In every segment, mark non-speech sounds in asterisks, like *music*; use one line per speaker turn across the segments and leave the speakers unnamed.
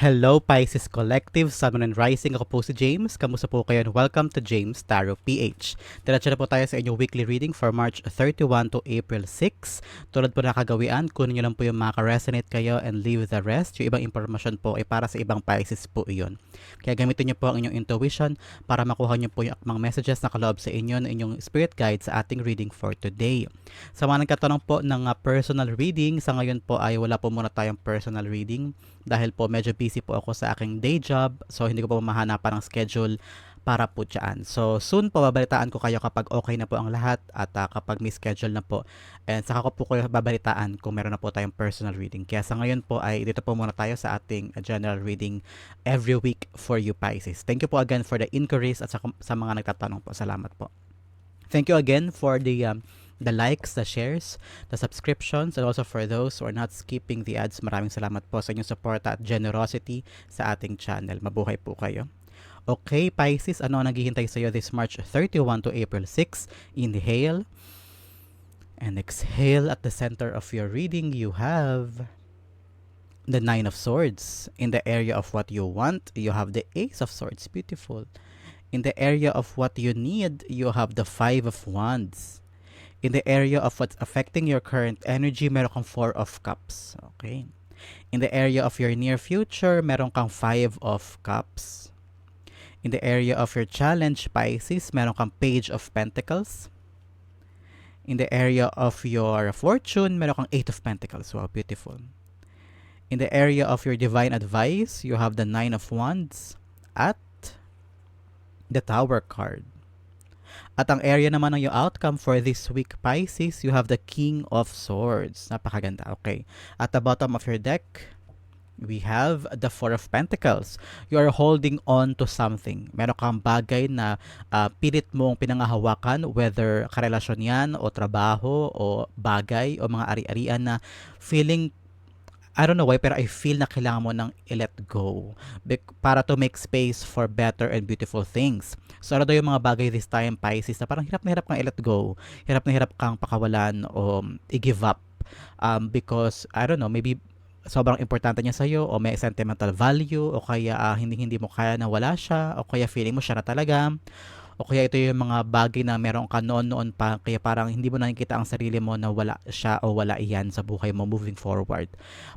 Hello Pisces Collective, Sun and Rising. Ako po si James. Kamusta po kayo and welcome to James Tarot PH. Diretso na po tayo sa inyong weekly reading for March 31 to April 6. Tulad po na kagawian, kunin nyo lang po yung maka-resonate kayo and leave the rest. Yung ibang impormasyon po ay para sa ibang Pisces po iyon. Kaya gamitin nyo po ang inyong intuition para makuha nyo po yung mga messages na kaloob sa inyo ng inyong spirit guide sa ating reading for today. Sa mga nagkatanong po ng uh, personal reading, sa ngayon po ay wala po muna tayong personal reading dahil po medyo busy po ako sa aking day job so hindi ko po mahanapan ng schedule para po dyan. So soon po babalitaan ko kayo kapag okay na po ang lahat at uh, kapag may schedule na po and saka ko po kayo babalitaan kung meron na po tayong personal reading. Kaya sa ngayon po ay dito po muna tayo sa ating general reading every week for you Pisces. Thank you po again for the inquiries at sa, sa mga nagtatanong po. Salamat po. Thank you again for the um, the likes, the shares, the subscriptions, and also for those who are not skipping the ads. Maraming salamat po sa inyong support at generosity sa ating channel. Mabuhay po kayo. Okay, Pisces, ano ang naghihintay sa iyo this March 31 to April 6? Inhale and exhale at the center of your reading. You have the Nine of Swords. In the area of what you want, you have the Ace of Swords. Beautiful. In the area of what you need, you have the Five of Wands in the area of what's affecting your current energy, meron kang Four of Cups. Okay. In the area of your near future, meron kang Five of Cups. In the area of your challenge, Pisces, meron kang Page of Pentacles. In the area of your fortune, meron kang Eight of Pentacles. Wow, beautiful. In the area of your divine advice, you have the Nine of Wands at the Tower card. At ang area naman ng yung outcome for this week, Pisces, you have the King of Swords. Napakaganda. Okay. At the bottom of your deck, we have the Four of Pentacles. You are holding on to something. Meron kang bagay na uh, pilit mong pinangahawakan, whether karelasyon yan, o trabaho, o bagay, o mga ari-arian na feeling I don't know why, pero I feel na kailangan mo nang i-let go para to make space for better and beautiful things. So, ano daw yung mga bagay this time, Pisces, na parang hirap na hirap kang i-let go, hirap na hirap kang pakawalan o i-give up um, because, I don't know, maybe sobrang importante niya sa'yo o may sentimental value o kaya uh, hindi hindi mo kaya na wala siya o kaya feeling mo siya na talaga o kaya ito yung mga bagay na meron ka noon-noon pa kaya parang hindi mo nakikita ang sarili mo na wala siya o wala iyan sa buhay mo moving forward.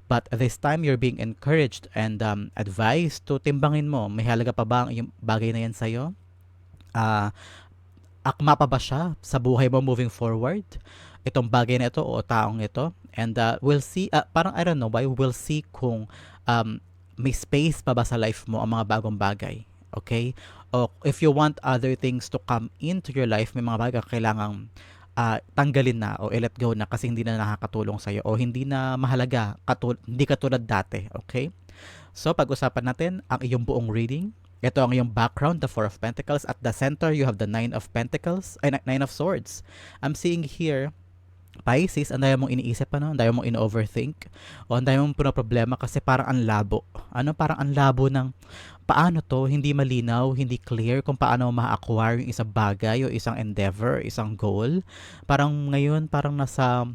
But this time you're being encouraged and um, advised to timbangin mo, may halaga pa ba yung bagay na yan sa'yo? Uh, akma pa ba siya sa buhay mo moving forward? Itong bagay na ito o taong ito? And uh, we'll see, uh, parang I don't know why, we'll see kung um, may space pa ba sa life mo ang mga bagong bagay. Okay? O if you want other things to come into your life, may mga bagay kailangang uh, tanggalin na o i-let go na kasi hindi na nakakatulong sa'yo o hindi na mahalaga, katul- hindi katulad dati, okay? So, pag-usapan natin ang iyong buong reading. Ito ang iyong background, the Four of Pentacles. At the center, you have the Nine of Pentacles, ay, Nine of Swords. I'm seeing here, Pisces, ang dami mong iniisip, ano? Ang dami mong in-overthink. O ang dami mong problema kasi parang ang labo. Ano? Parang ang labo ng paano to, hindi malinaw, hindi clear kung paano ma-acquire yung isang bagay o isang endeavor, isang goal. Parang ngayon, parang nasa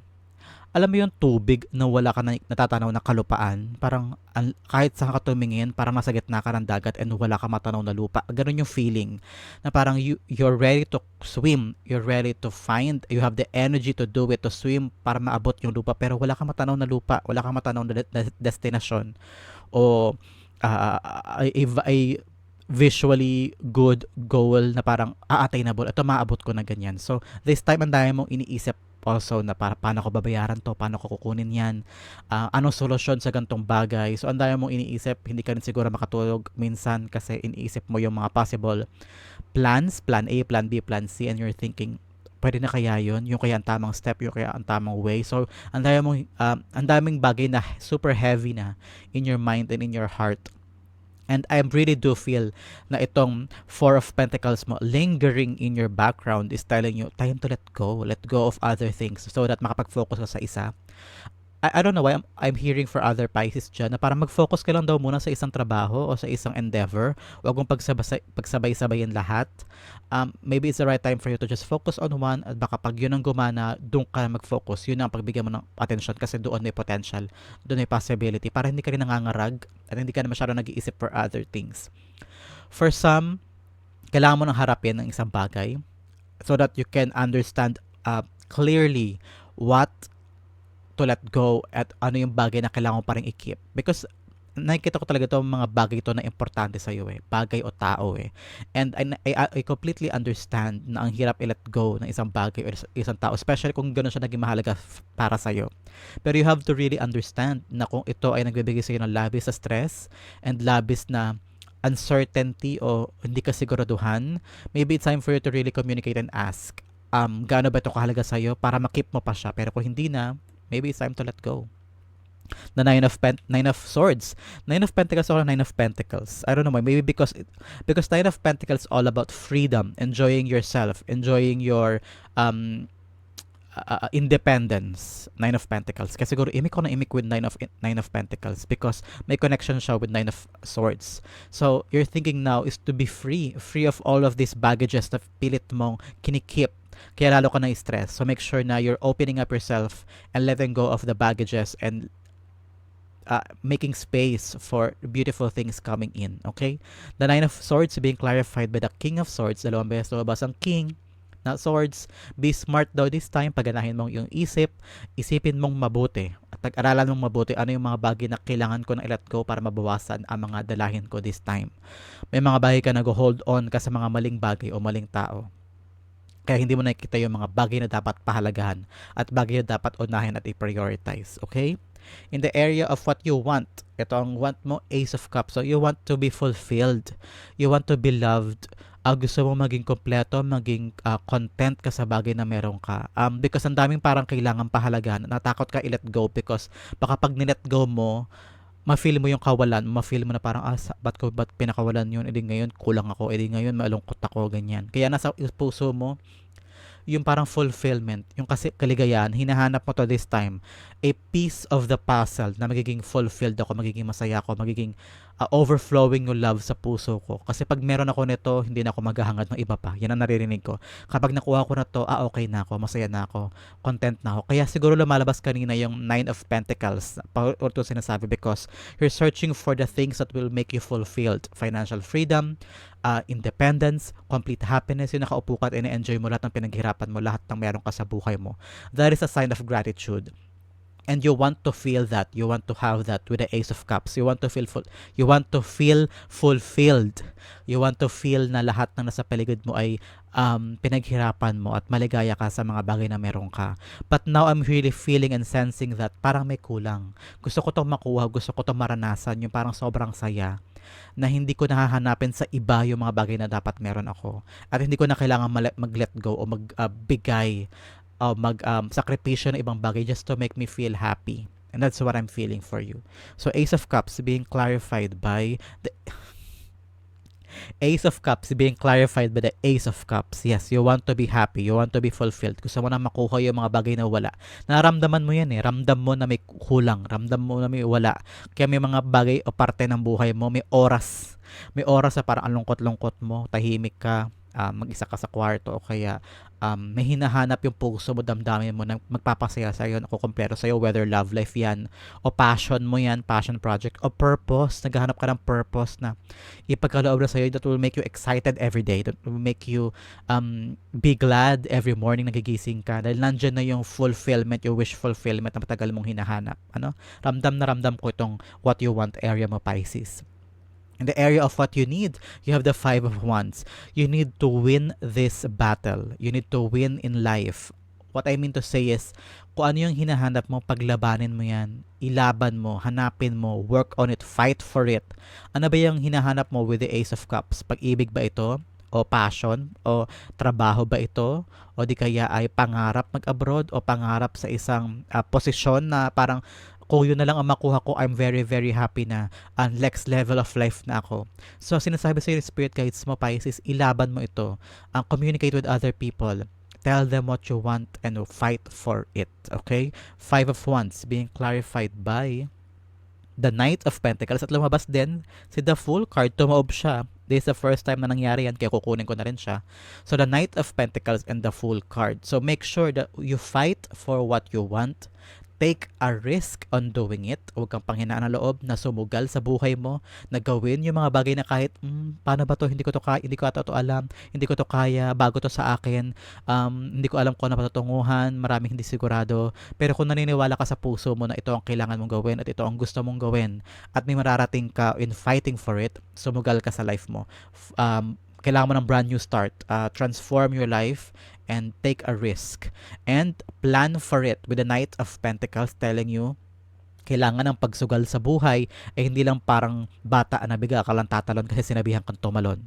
alam mo yung tubig na wala ka na natatanaw na kalupaan, parang an, kahit saan ka tumingin, parang nasa gitna ka ng dagat and wala ka matanaw na lupa. Ganun yung feeling na parang you, you're ready to swim, you're ready to find, you have the energy to do it, to swim para maabot yung lupa, pero wala ka matanaw na lupa, wala ka matanaw na de- destination o uh, a, a visually good goal na parang a-attainable. Ito maabot ko na ganyan. So, this time ang dami mong iniisip also na para paano ko babayaran to, paano ko kukunin yan, uh, anong solusyon sa gantong bagay. So, ang dami mong iniisip, hindi ka rin siguro makatulog minsan kasi iniisip mo yung mga possible plans, plan A, plan B, plan C, and you're thinking, pwede na kaya yon yung kaya ang tamang step yung kaya ang tamang way? So ang dami mong um, ang daming bagay na super heavy na in your mind and in your heart And I really do feel na itong Four of Pentacles mo lingering in your background is telling you, time to let go. Let go of other things so that makapag-focus ka sa isa. I, I don't know why I'm, I'm hearing for other Pisces dyan na parang mag-focus ka lang daw muna sa isang trabaho o sa isang endeavor. Huwag mong pagsabay, pagsabay-sabayin lahat. Um, maybe it's the right time for you to just focus on one at baka pag yun ang gumana, doon ka mag-focus. Yun ang pagbigyan mo ng attention kasi doon may potential, doon may possibility para hindi ka rin nangangarag at hindi ka na masyado nag-iisip for other things. For some, kailangan mo nang harapin ng isang bagay so that you can understand uh, clearly what to let go at ano yung bagay na kailangan mo pa rin i-keep. Because nakikita ko talaga itong mga bagay ito na importante sa iyo eh. Bagay o tao eh. And I, I, I completely understand na ang hirap i-let go ng isang bagay o isang tao. Especially kung gano'n siya naging mahalaga para sa iyo. Pero you have to really understand na kung ito ay nagbibigay sa iyo ng labis sa stress and labis na uncertainty o hindi ka siguraduhan, maybe it's time for you to really communicate and ask, um, gaano ba ito kahalaga sa iyo para makip mo pa siya. Pero kung hindi na, maybe it's time to let go. The nine of pen, nine of swords, nine of pentacles or nine of pentacles. I don't know why. Maybe because it, because nine of pentacles all about freedom, enjoying yourself, enjoying your um uh, independence. Nine of pentacles. Kasi siguro imik ko na imik with nine of nine of pentacles because may connection siya with nine of swords. So you're thinking now is to be free, free of all of these baggages na pilit mong kinikip kaya lalo ka na-stress. So make sure na you're opening up yourself and letting go of the baggages and uh, making space for beautiful things coming in. Okay? The Nine of Swords being clarified by the King of Swords. Dalawang beses lumabas ang King na swords. Be smart daw this time. Paganahin mong yung isip. Isipin mong mabuti. At pag-aralan mong mabuti ano yung mga bagay na kailangan ko na i-let go para mabawasan ang mga dalahin ko this time. May mga bagay ka nag-hold on ka sa mga maling bagay o maling tao. Kaya hindi mo nakikita yung mga bagay na dapat pahalagahan at bagay na dapat unahin at i-prioritize. Okay? In the area of what you want, ito ang want mo, Ace of Cups. So, you want to be fulfilled. You want to be loved. Uh, gusto mo maging kompleto, maging uh, content ka sa bagay na meron ka. Um, because ang daming parang kailangan pahalagahan. Natakot ka i-let go because baka pag ni-let go mo, ma-feel mo yung kawalan, ma-feel mo na parang, ah, ba't ko, ba't pinakawalan yun, edi ngayon, kulang ako, edi ngayon, malungkot ako, ganyan. Kaya nasa puso mo, yung parang fulfillment, yung kasi kaligayahan, hinahanap mo to this time, a piece of the puzzle na magiging fulfilled ako, magiging masaya ako, magiging uh, overflowing yung love sa puso ko. Kasi pag meron ako nito, hindi na ako maghahangad ng iba pa. Yan ang naririnig ko. Kapag nakuha ko na to, ah okay na ako, masaya na ako, content na ako. Kaya siguro lumalabas kanina yung Nine of Pentacles. Paulit ko sinasabi because you're searching for the things that will make you fulfilled. Financial freedom, uh, independence, complete happiness, yung nakaupo ka at ina-enjoy mo lahat ng pinaghirapan mo, lahat ng meron ka sa buhay mo. That is a sign of gratitude. And you want to feel that. You want to have that with the Ace of Cups. You want to feel full, you want to feel fulfilled. You want to feel na lahat ng nasa paligid mo ay um, pinaghirapan mo at maligaya ka sa mga bagay na meron ka. But now I'm really feeling and sensing that parang may kulang. Gusto ko tong makuha, gusto ko tong maranasan, yung parang sobrang saya na hindi ko nahahanapin sa iba yung mga bagay na dapat meron ako. At hindi ko na kailangan mag-let go o magbigay uh, uh, mag um, sakripisyo ng ibang bagay just to make me feel happy. And that's what I'm feeling for you. So Ace of Cups being clarified by the *laughs* Ace of Cups being clarified by the Ace of Cups. Yes, you want to be happy. You want to be fulfilled. Gusto mo na makuha yung mga bagay na wala. Naramdaman mo yan eh. Ramdam mo na may kulang. Ramdam mo na may wala. Kaya may mga bagay o parte ng buhay mo, may oras. May oras na parang ang lungkot-lungkot mo, tahimik ka, uh, mag-isa ka sa kwarto o kaya um, may hinahanap yung puso mo, damdamin mo na magpapasaya sa iyo, nakukumpleto sa iyo, whether love life yan, o passion mo yan, passion project, o purpose, naghahanap ka ng purpose na ipagkaloob na sa iyo that will make you excited every day, that will make you um, be glad every morning nagigising ka, dahil nandyan na yung fulfillment, yung wish fulfillment na matagal mong hinahanap. Ano? Ramdam na ramdam ko itong what you want area mo, Pisces in the area of what you need, you have the Five of Wands. You need to win this battle. You need to win in life. What I mean to say is, kung ano yung hinahanap mo, paglabanin mo yan, ilaban mo, hanapin mo, work on it, fight for it. Ano ba yung hinahanap mo with the Ace of Cups? Pag-ibig ba ito? O passion? O trabaho ba ito? O di kaya ay pangarap mag-abroad? O pangarap sa isang uh, posisyon na parang kung yun na lang ang makuha ko, I'm very, very happy na ang next level of life na ako. So, sinasabi sa Spirit Guides mo, Pisces, ilaban mo ito. Ang communicate with other people. Tell them what you want and fight for it. Okay? Five of Wands being clarified by the Knight of Pentacles at lumabas din si The Fool card. Tumaob siya. This is the first time na nangyari yan kaya kukunin ko na rin siya. So the Knight of Pentacles and the Fool card. So make sure that you fight for what you want take a risk on doing it. Huwag kang panghinaan ng loob na sumugal sa buhay mo, na gawin yung mga bagay na kahit, mm, paano ba to, hindi ko to kaya, hindi ko ata to alam, hindi ko to kaya, bago to sa akin, um, hindi ko alam kung ano patutunguhan, maraming hindi sigurado. Pero kung naniniwala ka sa puso mo na ito ang kailangan mong gawin at ito ang gusto mong gawin at may mararating ka in fighting for it, sumugal ka sa life mo. Um, kailangan mo ng brand new start. Uh, transform your life and take a risk. And plan for it with the Knight of Pentacles telling you kailangan ng pagsugal sa buhay ay hindi lang parang bata na biga ka lang tatalon kasi sinabihan kang tumalon.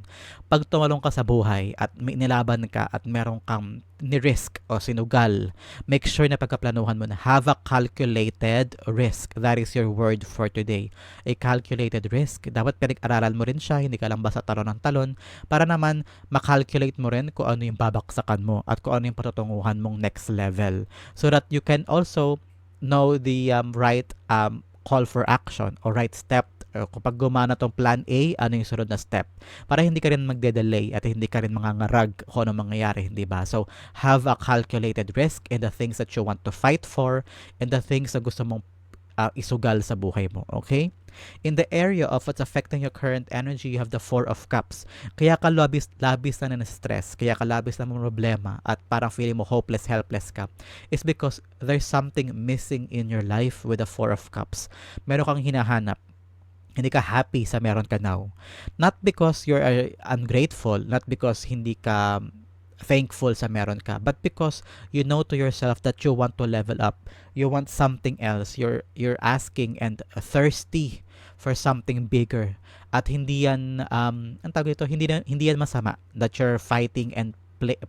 Pag tumalon ka sa buhay at may nilaban ka at meron kang ni-risk o sinugal, make sure na pagkaplanuhan mo na have a calculated risk. That is your word for today. A calculated risk. Dapat pinag-aralan mo rin siya, hindi ka lang basta talon ng talon para naman makalculate mo rin kung ano yung babaksakan mo at kung ano yung patutunguhan mong next level. So that you can also know the um, right um, call for action or right step uh, kapag gumana tong plan A, ano yung sunod na step para hindi ka rin magde-delay at hindi ka rin mangangarag kung ano mangyayari, hindi ba? So, have a calculated risk in the things that you want to fight for and the things na gusto mong uh, isugal sa buhay mo, okay? In the area of what's affecting your current energy, you have the Four of Cups. Kaya ka labis, labis na na stress, kaya ka labis na problema at parang feeling mo hopeless, helpless ka. It's because there's something missing in your life with the Four of Cups. Meron kang hinahanap hindi ka happy sa meron ka now. Not because you're uh, ungrateful, not because hindi ka thankful sa meron ka, but because you know to yourself that you want to level up. You want something else. You're you're asking and thirsty for something bigger. At hindi yan um ang tawag dito, hindi hindi yan masama that you're fighting and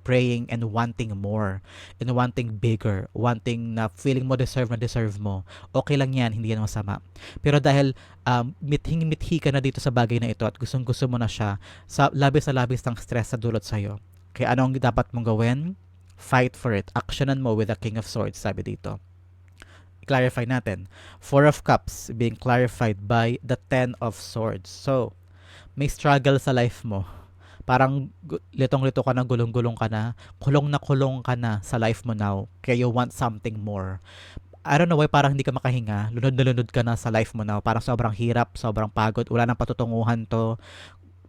praying and wanting more and wanting bigger, wanting na feeling mo deserve na deserve mo. Okay lang yan, hindi yan masama. Pero dahil um, mithing-mithi ka na dito sa bagay na ito at gustong-gusto mo na siya, sa labis na labis ng stress sa dulot sa'yo. Kaya anong dapat mong gawin? Fight for it. Actionan mo with the King of Swords, sabi dito. I-clarify natin. Four of Cups being clarified by the Ten of Swords. So, may struggle sa life mo parang litong-lito ka na, gulong-gulong ka na, kulong na kulong ka na sa life mo now, kaya you want something more. I don't know why parang hindi ka makahinga, lunod na lunod ka na sa life mo now, parang sobrang hirap, sobrang pagod, wala nang patutunguhan to,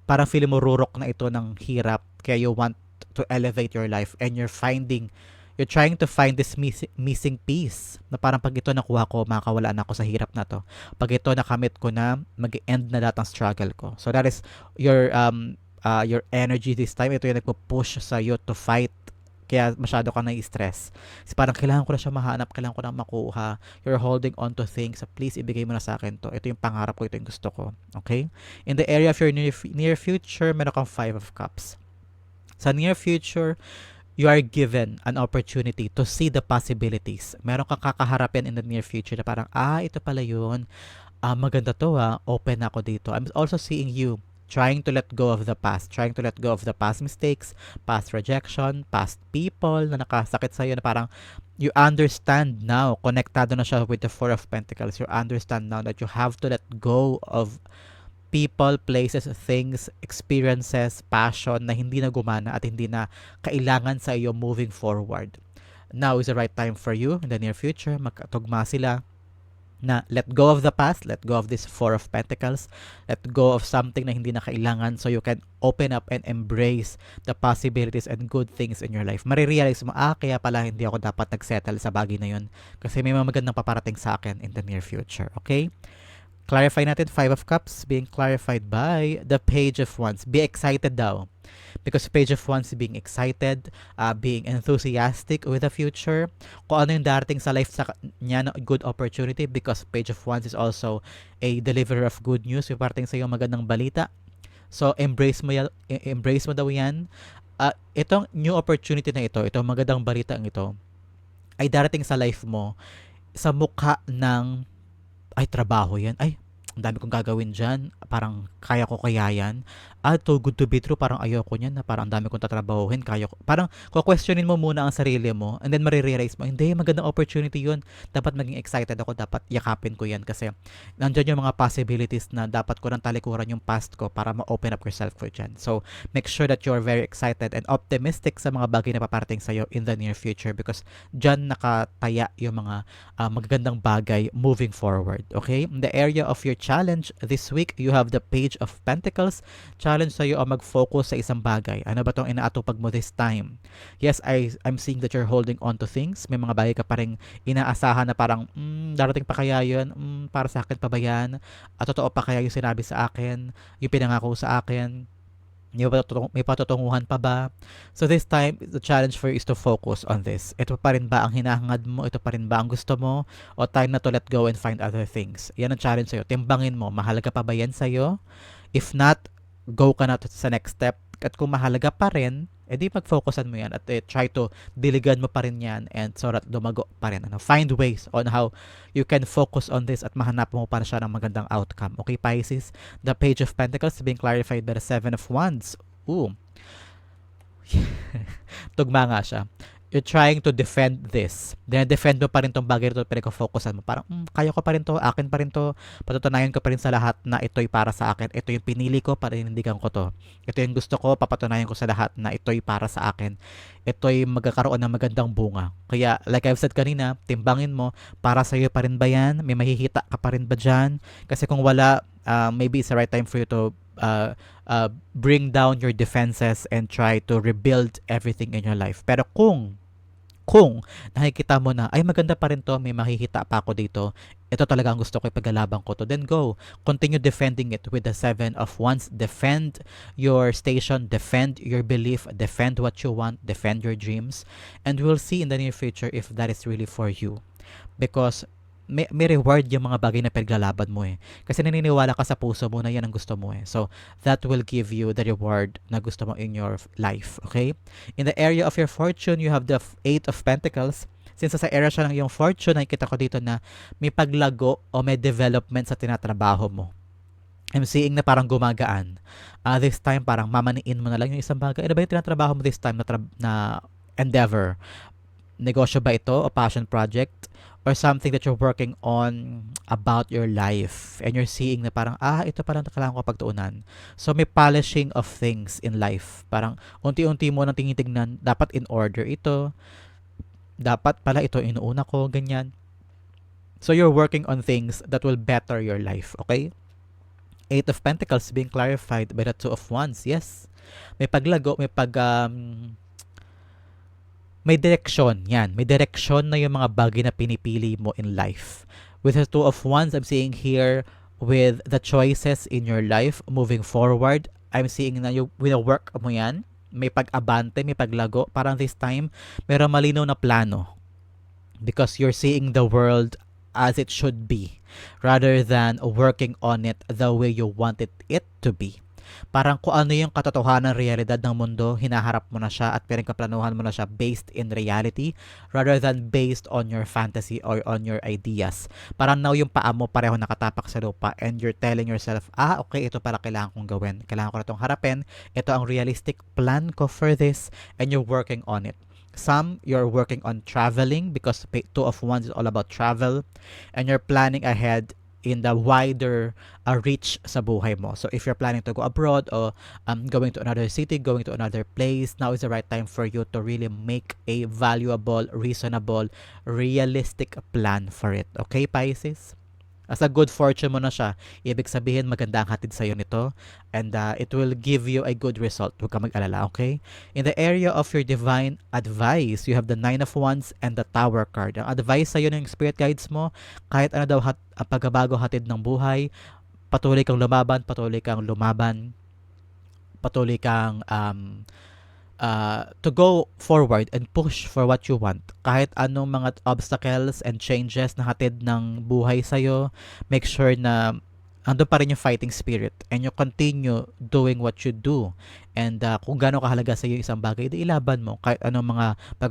parang feeling mo rurok na ito ng hirap, kaya you want to elevate your life and you're finding you're trying to find this miss- missing piece na parang pag ito nakuha ko, makakawala na ako sa hirap na to. Pag ito nakamit ko na, mag-end na lahat struggle ko. So that is your um, uh, your energy this time. Ito yung nagpo-push sa iyo to fight. Kaya masyado ka na-stress. Kasi parang kailangan ko na siya mahanap, kailangan ko na makuha. You're holding on to things. Please, ibigay mo na sa akin to. Ito yung pangarap ko, ito yung gusto ko. Okay? In the area of your near, near future, meron kang Five of Cups. Sa near future, you are given an opportunity to see the possibilities. Meron kang kakaharapin in the near future na parang, ah, ito pala yun. Ah, maganda to ah. Open ako dito. I'm also seeing you trying to let go of the past, trying to let go of the past mistakes, past rejection, past people na nakasakit sa iyo na parang you understand now, konektado na siya with the Four of Pentacles. You understand now that you have to let go of people, places, things, experiences, passion na hindi na gumana at hindi na kailangan sa iyo moving forward. Now is the right time for you in the near future. Magkatugma sila na let go of the past, let go of this Four of Pentacles, let go of something na hindi na kailangan so you can open up and embrace the possibilities and good things in your life. Marirealize mo, ah, kaya pala hindi ako dapat nagsettle sa bagay na yun kasi may mga magandang paparating sa akin in the near future. Okay? Clarify natin, Five of Cups being clarified by the Page of Wands. Be excited daw. Because Page of Wands being excited, uh, being enthusiastic with the future. Kung ano yung darating sa life sa niya na good opportunity because Page of Wands is also a deliverer of good news. Yung parating sa iyo magandang balita. So, embrace mo, yan, embrace mo daw yan. Uh, itong new opportunity na ito, itong magandang balita ito, ay darating sa life mo sa mukha ng ay trabaho yan, ay ang dami kong gagawin dyan, parang kaya ko kaya yan. Ah, too good to be true, parang ayoko niyan na parang ang dami kong tatrabahuhin, kaya ko. Parang questionin mo muna ang sarili mo and then marirealize mo, hindi, magandang opportunity yun. Dapat maging excited ako, dapat yakapin ko yan kasi nandyan yung mga possibilities na dapat ko nang talikuran yung past ko para ma-open up yourself for dyan. So, make sure that you're very excited and optimistic sa mga bagay na paparating sa'yo in the near future because dyan nakataya yung mga uh, magagandang bagay moving forward. Okay? In the area of your challenge this week, you have the Page of Pentacles. Challenge sa'yo ang mag-focus sa isang bagay. Ano ba itong inaatupag mo this time? Yes, I, I'm seeing that you're holding on to things. May mga bagay ka pa rin inaasahan na parang, mm, darating pa kaya yun? Mm, para sa akin pa ba yan? At totoo pa kaya yung sinabi sa akin? Yung pinangako sa akin? May, patutung- may patutunguhan pa ba? So this time, the challenge for you is to focus on this. Ito pa rin ba ang hinahangad mo? Ito pa rin ba ang gusto mo? O time na to let go and find other things? Yan ang challenge sa'yo. Timbangin mo, mahalaga pa ba yan sa'yo? If not, go ka na to sa next step. At kung mahalaga pa rin, edi mag-focusan mo yan at eh, try to diligan mo pa rin yan and so that dumago pa rin. Ano? Find ways on how you can focus on this at mahanap mo para siya ng magandang outcome. Okay, Pisces? The Page of Pentacles being clarified by the Seven of Wands. Ooh. *laughs* Tugma nga siya you're trying to defend this. Dine-defend mo pa rin tong bagay ito pinag-focusan mo. Parang, mm, kaya ko pa rin to, akin pa rin to, patutunayan ko pa rin sa lahat na ito'y para sa akin. Ito yung pinili ko, paninindigan ko to. Ito yung gusto ko, papatunayan ko sa lahat na ito'y para sa akin. Ito'y magkakaroon ng magandang bunga. Kaya, like I've said kanina, timbangin mo, para sa iyo pa rin ba yan? May mahihita ka pa rin ba dyan? Kasi kung wala, uh, maybe it's the right time for you to uh, uh, bring down your defenses and try to rebuild everything in your life. Pero kung kung nakikita mo na, ay maganda pa rin to, may makikita pa ako dito, ito talaga ang gusto ko ipaglalaban ko to, then go. Continue defending it with the seven of wands. Defend your station, defend your belief, defend what you want, defend your dreams, and we'll see in the near future if that is really for you. Because may, may reward yung mga bagay na pinaglalaban mo eh. Kasi naniniwala ka sa puso mo na yan ang gusto mo eh. So, that will give you the reward na gusto mo in your life. Okay? In the area of your fortune, you have the Eight of Pentacles. Since sa area siya ng iyong fortune, nakikita ko dito na may paglago o may development sa tinatrabaho mo. I'm seeing na parang gumagaan. Uh, this time, parang mamaniin mo na lang yung isang bagay. Ano ba yung tinatrabaho mo this time na, na endeavor? Negosyo ba ito o passion project? Or something that you're working on about your life and you're seeing na parang, ah, ito parang kailangan ko pagtuunan. So, may polishing of things in life. Parang, unti-unti mo nang tinitignan, dapat in order ito, dapat pala ito inuuna ko, ganyan. So, you're working on things that will better your life, okay? Eight of Pentacles being clarified by the Two of Wands, yes. May paglago, may pag, um, may direksyon. Yan, may direksyon na yung mga bagay na pinipili mo in life. With the two of wands, I'm seeing here with the choices in your life moving forward. I'm seeing na yung work mo yan, may pag-abante, may paglago. Parang this time, meron malinaw na plano. Because you're seeing the world as it should be rather than working on it the way you wanted it to be. Parang kung ano yung katotohanan realidad ng mundo, hinaharap mo na siya at pinagkaplanuhan mo na siya based in reality rather than based on your fantasy or on your ideas. Parang now yung paa mo pareho nakatapak sa lupa and you're telling yourself, ah, okay, ito pala kailangan kong gawin. Kailangan ko na itong harapin. Ito ang realistic plan ko for this and you're working on it. Some, you're working on traveling because two of wands is all about travel and you're planning ahead in the wider uh, reach sa buhay mo. So if you're planning to go abroad or um, going to another city, going to another place, now is the right time for you to really make a valuable, reasonable, realistic plan for it. Okay, Pisces? As a good fortune mo na siya, ibig sabihin maganda ang hatid sa'yo nito and uh, it will give you a good result. Huwag ka mag-alala, okay? In the area of your divine advice, you have the Nine of Wands and the Tower card. Ang advice sa'yo ng spirit guides mo, kahit ano daw hat, pagbabago hatid ng buhay, patuloy kang lumaban, patuloy kang lumaban, patuloy kang um, uh, to go forward and push for what you want. Kahit anong mga obstacles and changes na hatid ng buhay sa'yo, make sure na andun pa rin yung fighting spirit and you continue doing what you do. And uh, kung gaano kahalaga sa iyo isang bagay, di ilaban mo kahit anong mga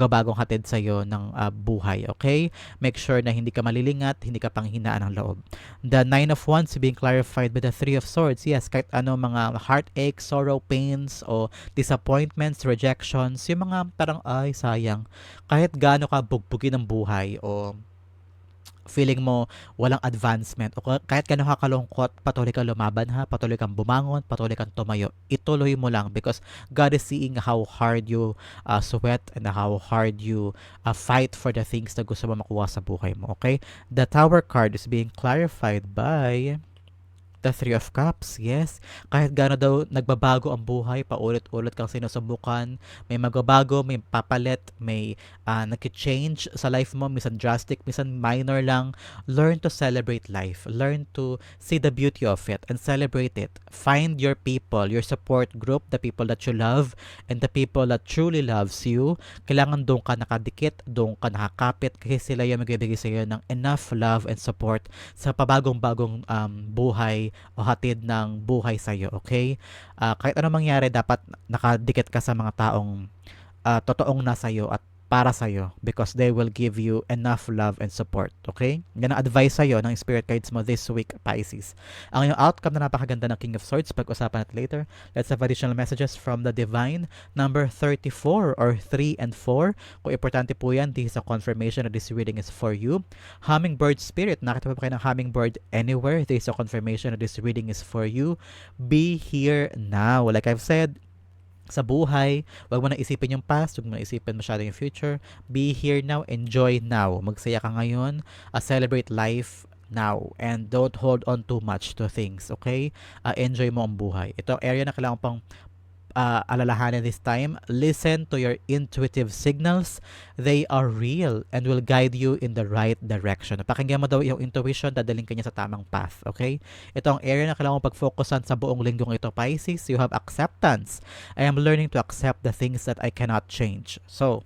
bagong hatid sa iyo ng uh, buhay, okay? Make sure na hindi ka malilingat, hindi ka panghinaan ng loob. The Nine of Wands being clarified by the Three of Swords. Yes, kahit ano mga heartache, sorrow, pains, o disappointments, rejections, yung mga parang, ay, sayang. Kahit gaano ka bugbugin ng buhay o feeling mo walang advancement o kahit gano'n ka kalungkot, patuloy kang lumaban ha, patuloy kang bumangon, patuloy kang tumayo. Ituloy mo lang because God is seeing how hard you uh, sweat and how hard you uh, fight for the things na gusto mo makuha sa buhay mo, okay? The Tower card is being clarified by The Three of Cups, yes. Kahit gaano daw nagbabago ang buhay, paulit-ulit kang sinusubukan, may magbabago, may papalit, may uh, nag-change sa life mo, minsan drastic, minsan minor lang. Learn to celebrate life. Learn to see the beauty of it and celebrate it. Find your people, your support group, the people that you love, and the people that truly loves you. Kailangan doon ka nakadikit, doon ka nakakapit, kasi sila yung magbibigay sa iyo ng enough love and support sa pabagong-bagong um, buhay o hatid ng buhay sa iyo, okay? Uh, kahit ano mangyari, dapat nakadikit ka sa mga taong uh, totoong nasa iyo at para sa iyo because they will give you enough love and support. Okay? Yan ang advice sa iyo ng spirit guides mo this week, Pisces. Ang iyong outcome na napakaganda ng King of Swords, pag-usapan natin later. Let's have additional messages from the Divine. Number 34 or 3 and 4. Kung importante po yan, this is a confirmation that this reading is for you. Hummingbird Spirit. Nakita pa kayo ng hummingbird anywhere? This is a confirmation that this reading is for you. Be here now. Like I've said, sa buhay. Huwag mo na isipin yung past, huwag mo na isipin masyado yung future. Be here now, enjoy now. Magsaya ka ngayon, uh, celebrate life now and don't hold on too much to things, okay? Uh, enjoy mo ang buhay. Ito area na kailangan pang uh, alalahanin this time. Listen to your intuitive signals. They are real and will guide you in the right direction. Pakinggan mo daw yung intuition, dadaling kanya sa tamang path. Okay? Ito ang area na kailangan pag-focusan sa buong linggong ito, Pisces. You have acceptance. I am learning to accept the things that I cannot change. So,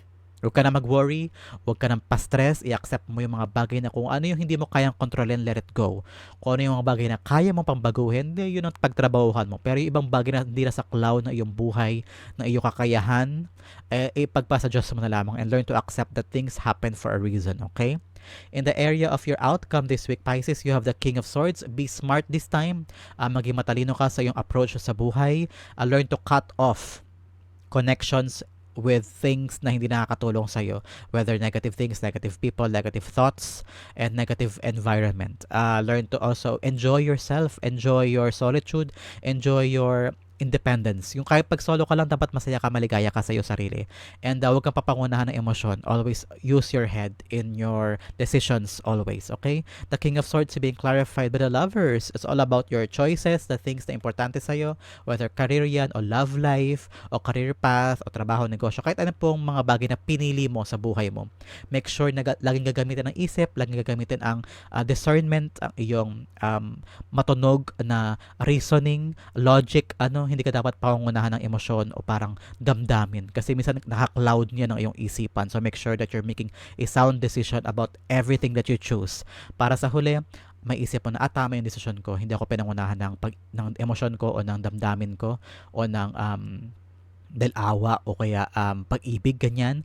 Huwag ka na mag-worry, huwag ka na pa-stress, i-accept mo yung mga bagay na kung ano yung hindi mo kayang kontrolin, let it go. Kung ano yung mga bagay na kaya mong pambaguhin, hindi yun ang pagtrabahuhan mo. Pero yung ibang bagay na hindi na sa cloud na iyong buhay, na iyong kakayahan, eh, ipagpasa Diyos mo na lamang and learn to accept that things happen for a reason, okay? In the area of your outcome this week, Pisces, you have the King of Swords. Be smart this time. Uh, maging matalino ka sa iyong approach sa buhay. Uh, learn to cut off connections with things na hindi nakakatulong sa iyo whether negative things negative people negative thoughts and negative environment. Uh, learn to also enjoy yourself enjoy your solitude enjoy your independence. Yung kahit pag solo ka lang, dapat masaya ka, maligaya ka sa iyo sarili. And uh, huwag kang papangunahan ng emosyon. Always use your head in your decisions always, okay? The King of Swords being clarified by the lovers. It's all about your choices, the things na importante sa iyo, whether career yan, o love life, o career path, o trabaho, negosyo. Kahit ano pong mga bagay na pinili mo sa buhay mo. Make sure na laging gagamitin ang isip, laging gagamitin ang uh, discernment, ang iyong um, matunog na reasoning, logic, ano, hindi ka dapat pangungunahan ng emosyon o parang damdamin kasi minsan naka-cloud niya ng iyong isipan. So make sure that you're making a sound decision about everything that you choose. Para sa huli, may isip mo na, ah, tama yung decision ko. Hindi ako pinangunahan ng, pag, ng emosyon ko o ng damdamin ko o ng um, dahil awa o kaya um, pag-ibig, ganyan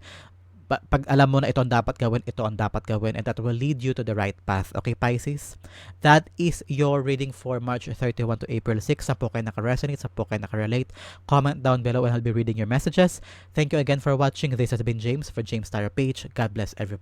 pag alam mo na ito ang dapat gawin, ito ang dapat gawin, and that will lead you to the right path. Okay, Pisces? That is your reading for March 31 to April 6. Sa po kayo naka-resonate, sa po kayo naka-relate. Comment down below and I'll be reading your messages. Thank you again for watching. This has been James for James Tyra Page. God bless everybody.